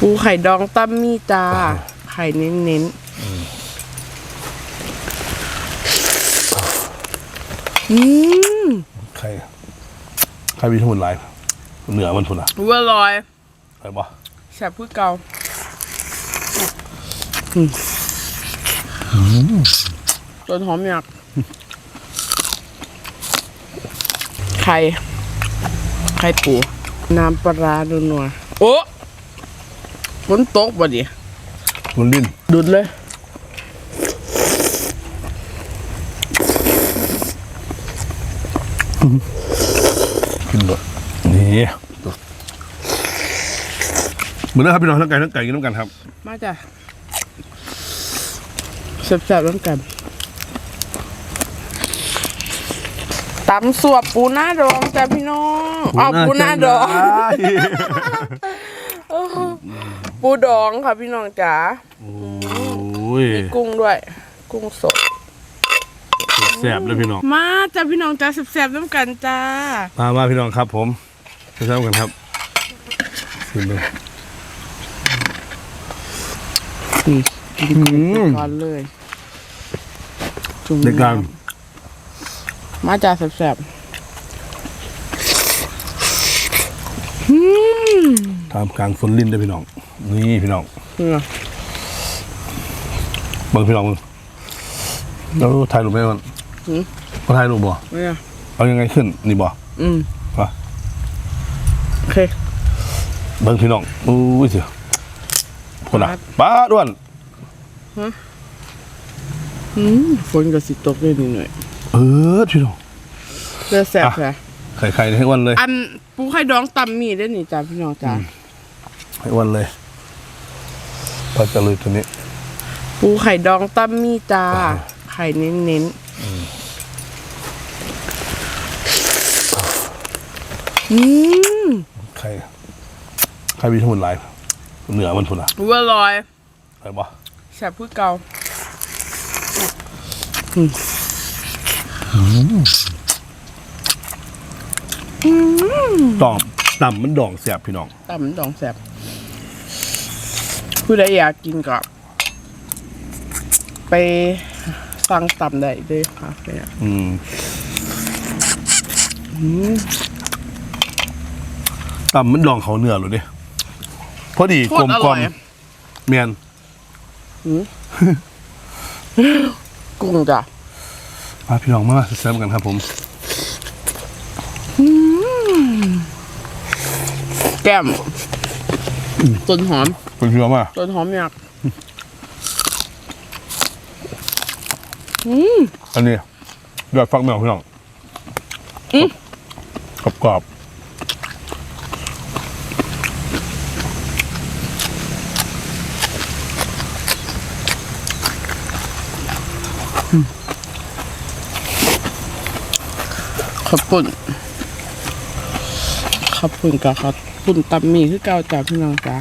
ปูไข่ดองตั้มมี่จ้า ไข่เน้นเน้นๆอืมใครใครมีสมุนไพรเหนือมันทุนอะวัวลอยไปบ่แซ่บพือเก่าต้นหอมหยัก ไข่ ไข่ปู น้ำปลาร้าดูนัวๆโอ้ ฝนตกบ่ดิมันลิ้นดุดเลย กินเลยนี่เหมือนนะครับพี่น้องทั้งไก่ทั้งไก่กินน้ำกันครับมาจ้ะแซ่บๆร่วมกันตำสวบปูหน้าดองจ้ะพี่น้องอ๋อปูหน้าดอง ปูดองค่ะพี่น้องจ๋าโอ้ยกุ้งด้วย กุ้งสดแซ่บเลยพี่น้อง มาจ้ะพี่น้องจ้าแซ่บๆร่วมกันจ้า มามาพี่น้องครับ ผมไปเช้ากันครับขึ้นเลยนี่กินอืมก่อนเลยจุ่มในการมาจ้าแซ่บๆอืมทำกลางฝนลิ้นด้วยพี่น้อง นี่พี่น้องนี่ไงเบิ่งพี่น้องมึงแล้วถ่ายรูปไหมมันเขาถ่ายรูปบ่นี่ไงเอายังไงขึ้นนี่บ่อืมวะโอเคเบิ่งพี่น้องอู้ยเสียคนละครับป้าด้วนอืมฝนกับสิตกเลยนิดหน่อยเออพี่น้องเลือแซ่บอะแซ่ไข่ไข่ให้อ้วันเลย อันปูไข่ดองตำมีได้นี่จ้าพี่น้องจ้าให้อ้วันเลย ปลาจะลุยตัวนี้ ปูไข่ดองตำมีจ้า ไข่เน้นเน้นๆอืมไข่ไข่มีสมุนไพรเหนือมันทุนอะวัวลอยไปบ่แซ่บพือเก่าดองต่ำมันดองเสียบพี่น้องตำดองแซ่บ ผู้ใดอยากกินก็ไปสั่งตำได้เลยค่ะเนี่ยอืมต่ำมันดองเขาเหนือเลยดิพอดีโคกลตมรอกลร่มอยเมียนกุ้งจ้ะมาพี่น้องมาแซมกันครับผมแก้มต้นหอม คุณพี่น้องมาต้นหอมหยักอันนี้ยอดฟักแมวพี่น้องกรอบกรอบข้าวปุ่นข้าวปุ่นกับข้าวปุ่นตำหมี่คือเก่าจ้ะพี่น้องจ้ะ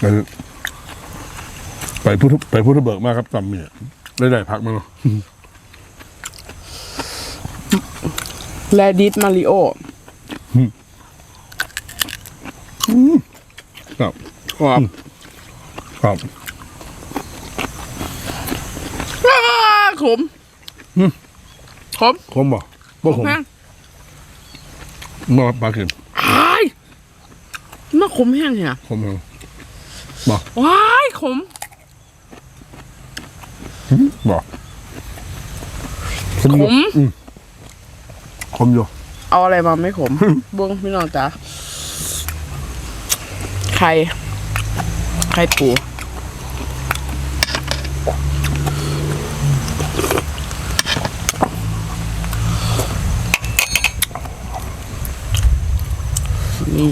ไปไปพูดไปพูดเบิกมากครับจำเนี่ยได้ได้พักมั้งเนาะแลดิสมาริโอครับกรอบครับ อ้า ขมขมคมบ่บ่ผมแม่งมาปลาเข็มอ้ายมาขมแห้งเนี่ยคมเหรอบ่ว้ายขมบ่ขมอืมคมอยู่เอาอะไรมาไม่ขมเบิ้งพี่น้องจ้ะไข่ไข่ปู นี่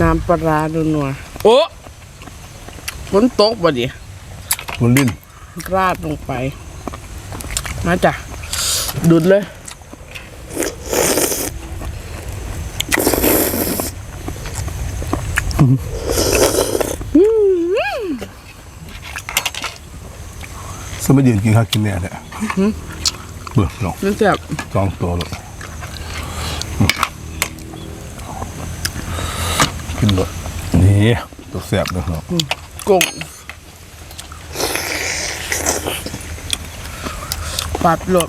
น้ำปลาร้าดูนัวๆโอ้ฝนตกบ่ดิมันลิ้นราดลงไป มาจ้ะ ดุดเลย อสมัยยืนกินข้าวกินเนี่ยแหละเบื่อลองมันแซ่บสองตัวเลยกินเลยนี่ตัวแสบนะครับกุ้งปัดหลบ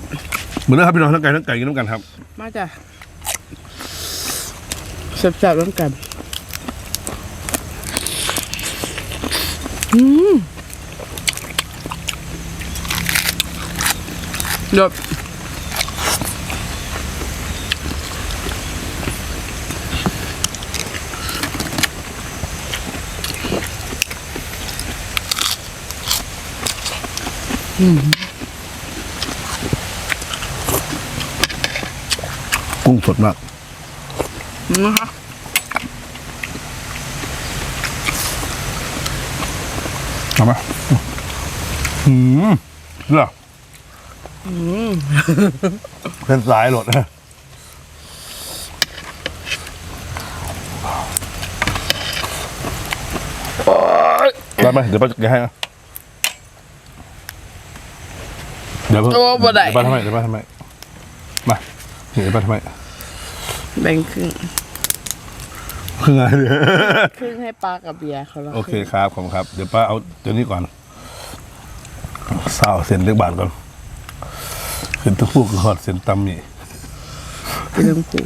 เหมือนนะครับพี่น้องทั้งไก่ทั้งไก่กินน้ำกันครับ มาจ้ะแซ่บๆแล้วกันอืม หลบกุ้งสดมากนะคะเอาไหมอืมเหรอ เป็นสายหลดนะได้ไหมเดี๋ยวป้าจะให้นะเดี๋ยวป้าโอ้บ่ได้ เดี๋ยวป้าทำไมเดี๋ยวป้าทำไมมาเดี๋ยวป้าทำไมแบ่งครึ่งคือไงเนี่ยครึ่งให้ปลากับเบียร์เขาละโอเคครับขอบคุณครับ เดี๋ยวป้าเอาตัวนี้ก่อนสาวเส้นเล็กบาทก่อน ขึ้นตะพูกหอดเส้นตำนี่ครึ่งเป็นเรื่องผู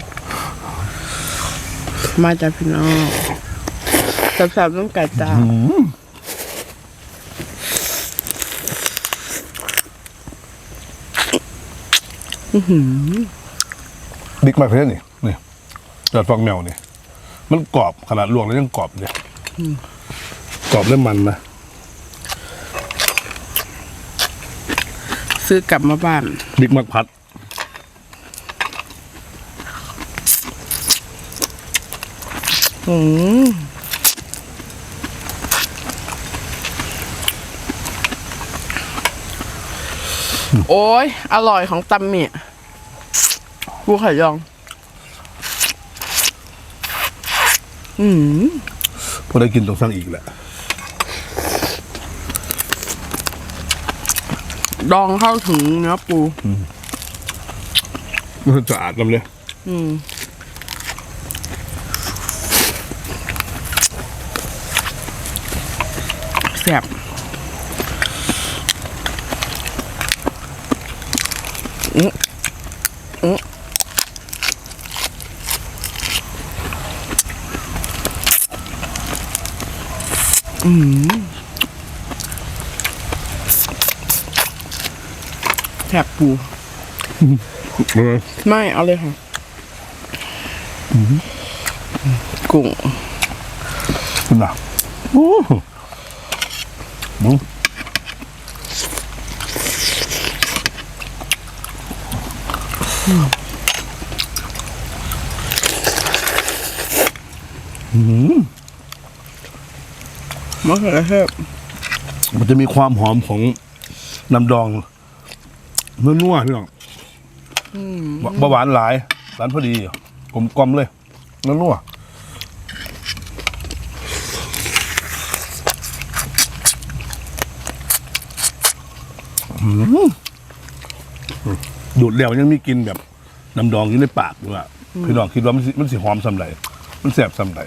มาจากพี่น้องแซ่บๆต้องไก่จ้าบิ๊กมากเลยนี่นี่จอดฟองแมวนี่ มันกรอบขนาดลวกแล้วยังกรอบเลยกรอบและมันนะ ซื้อกลับมาบ้าน บิ๊กมักพัด อืมโอ้ย อร่อยของตำเมียปูไข่ยอง อืม พอได้กินต้องสั่งอีกแหละ ดองเข้าถึงเนื้อปูมันจะอาดลำเลย อืมแซ่บอื้ออื้ออืม แซ่บปูไม่เอาเลยค่ะกุ้งคุณน่ะโอ้โหมึงอืมมะเขือเทศมันจะมีความหอมของน้ำดอง นัวๆพี่น้องบบ่หวานหลาย หวานพอดีกลมกลอมเลยนัวๆอืมดูดแล้วยังมีกลินแบบน้ำดองอยู่ในปากอยู่อะพี่น้องคิดว่ามันสิมันสิหอมสำไรมันแสบสำไร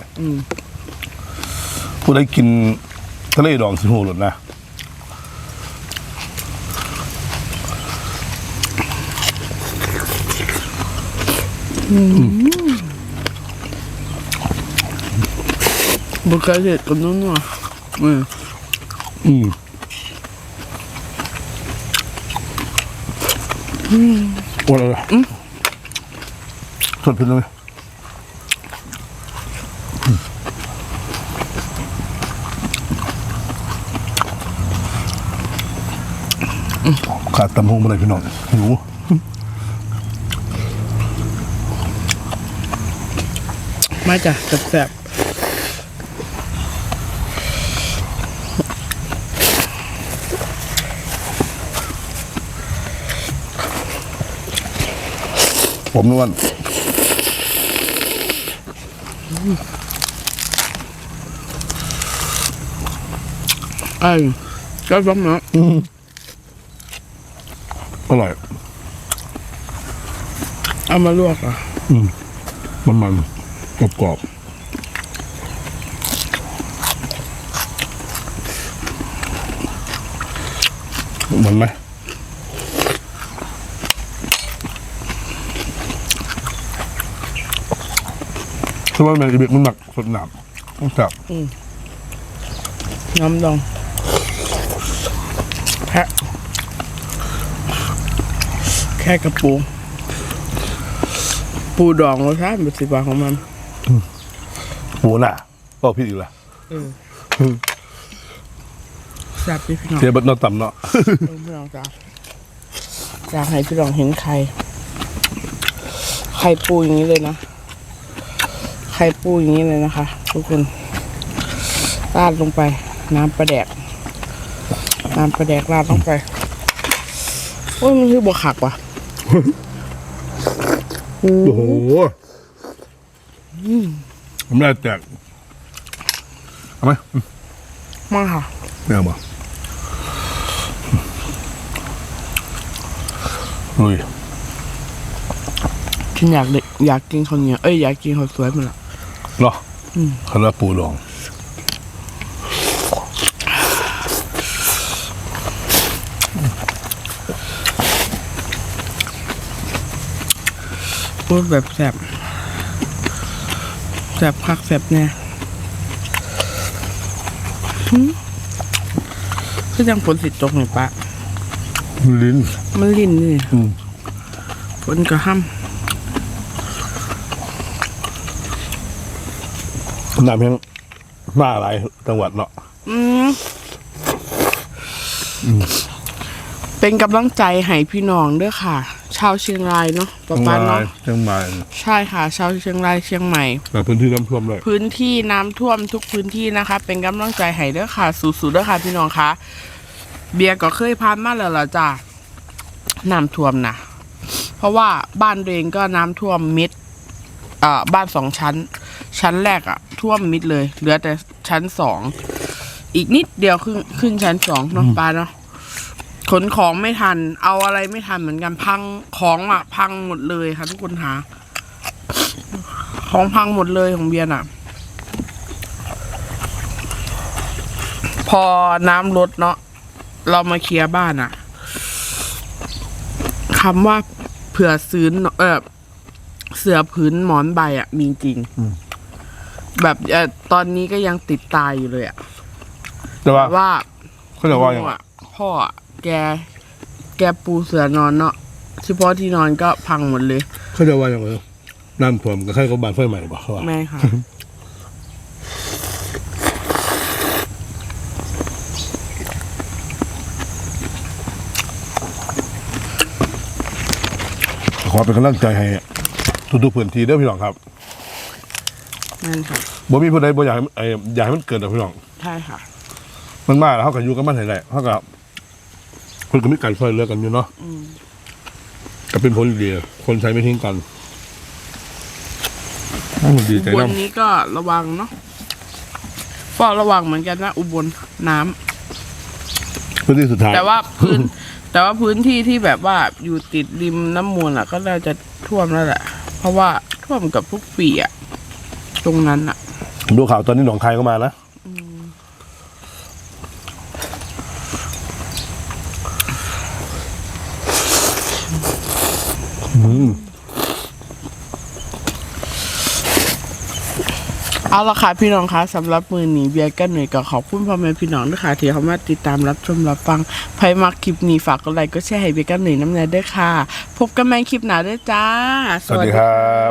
ผู้ได้กินทะเลดองสิโหหลุดนะ มะเขือเทศกับนุ่นว่ะอืมอืมโอ้ยสดเพิ่นเลยขาดตำหงมาเลยพี่น้องหิว มาจ้ะแซ่บผมนวลไอ้ก็ซ้ำเนาะอร่อยเอามาลวกอะมันมัน กรอบกรอบมันไหมสมมติมันจะเบกมันหนักสดหนับต้องจับน้ำดองแพะแค่กระปู ปูดองรสชาติเป็นสิบาของมัน ปูน่ะก็พี่อีกละแซ่บดิพี่น้องเสียบัตรนอต่ำเนาะ เออพี่น้องจ้าอยากให้พี่น้องเห็นไข่ไข่ปูอย่างนี้เลยนะไข่ปูอย่างนี้เลยนะคะ ทุกคนราดลงไป น้ำปลาแดก น้ำปลาแดกราดลงไปโอ้ยมันคือบวขักว่ะโอ้โห ผมได้แตกเอาไหมมาค่ะไม่เอามาลุยฉันอยากเด็กอยากกินข้าวเหนียวเอ้ยอยากกินข้าวสวยมันละเหรอเขาเรียกปูดองพูดแบบแสบ แสบคักแสบแน่หึคือยังฝนสิตกเนี่ยปะลิ้น มันลิ่นนี่อืมฝนกระห้น้ำแห้งมาหลายจังหวัดเนาะำอืมเป็นกำลังใจให้พี่น้องเด้อค่ะ ชาวเชียงรายเนาะประเชียงมาณรายเนาะเชียงใหม่ใช่ค่ะ ชาวเชียงรายเชียงใหม่ แต่พื้นที่น้ำท่วมเลยพื้นที่น้ำท่วมทุกพื้นที่นะคะ เป็นกำลังใจให้เด้อค่ะ สู้ๆเด้อค่ะพี่น้องคะเบียร์ก็เคยผ่านมาแล้วล่ะจ้ะน้ำท่วมนะเพราะว่าบ้านตัวเองก็น้ำท่วมมิดเอ่อบ้านสองชั้น ชั้นแรกอะท่วมมิดเลย เหลือแต่ชั้นสองอีกนิดเดียวขึ้นขึ้นชั้นสองเนาะป้าเนาะ ขนของไม่ทัน เอาอะไรไม่ทันเหมือนกันพังของอะพังหมดเลยค่ะทุกคนหา ของพังหมดเลยของเบียร์น่ะ พอน้ำลดเนาะเรามาเคลียร์บ้านอะคำว่าเผื่อซื้อเออเสือพื้นหมอนใบอะมีจริงแบบเอ่อตอนนี้ก็ยังติดตายอยู่เลยอะแต่ว่าว่าเขาจะว่าอย่าง พ่ออะพ่ออะแก แกปูเสือนอนเนาะเฉพาะที่นอนก็พังหมดเลย เขาจะว่าอย่างไรน้ำท่วมก็ใครก็บานไฟใหม่บอกเขาว่าแม่ค่ะ ขอเป็นกำลังใจให้ทุกๆพื้นที่เด้อพี่น้องครับนั่นค่ะบ่มีผู้ใดบ่อยากให้มันเอ่ออยากให้มันเกิดหรอกพี่น้อง ใช่ค่ะ มันมาแล้วเขาก็อยู่กับมันให้ได้เขาก็ เพิ่นก็มีการช่วยเหลือกันอยู่เนาะอืมก็เป็นผลดีคนใช้ไม่ทิ้งกันอืมดีใจอุบลนำนี้ก็ระวังเนาะเฝ้าระวังเหมือนกันนะอุบลน้ำพื้นที่สุดท้ายแต่ว่าพื้น แต่ว่าพื้นที่ที่แบบว่าอยู่ติดริมน้ำมูลอะ ก็น่าจะท่วมแล้วแหละ เพราะว่าท่วมกับทุกปีอะตรงนั้นอะ ดูข่าวตอนนี้หนองคายก็มานะอื เอาละค่ะพี่น้องคะสำหรับมือหนีเบียร์กันหน่อยก็ขอบคุณพ่อแม่พี่น้องด้วยค่ะที่เขามาติดตามรับชมรับฟังใครมักคลิปนี้ฝากกดไลค์ก็แชร์ให้เบียร์กันหน่อยน้ำเนยด้วยค่ะ พบกันใหม่คลิปหน้าด้วยจ้า สวัสดีครับ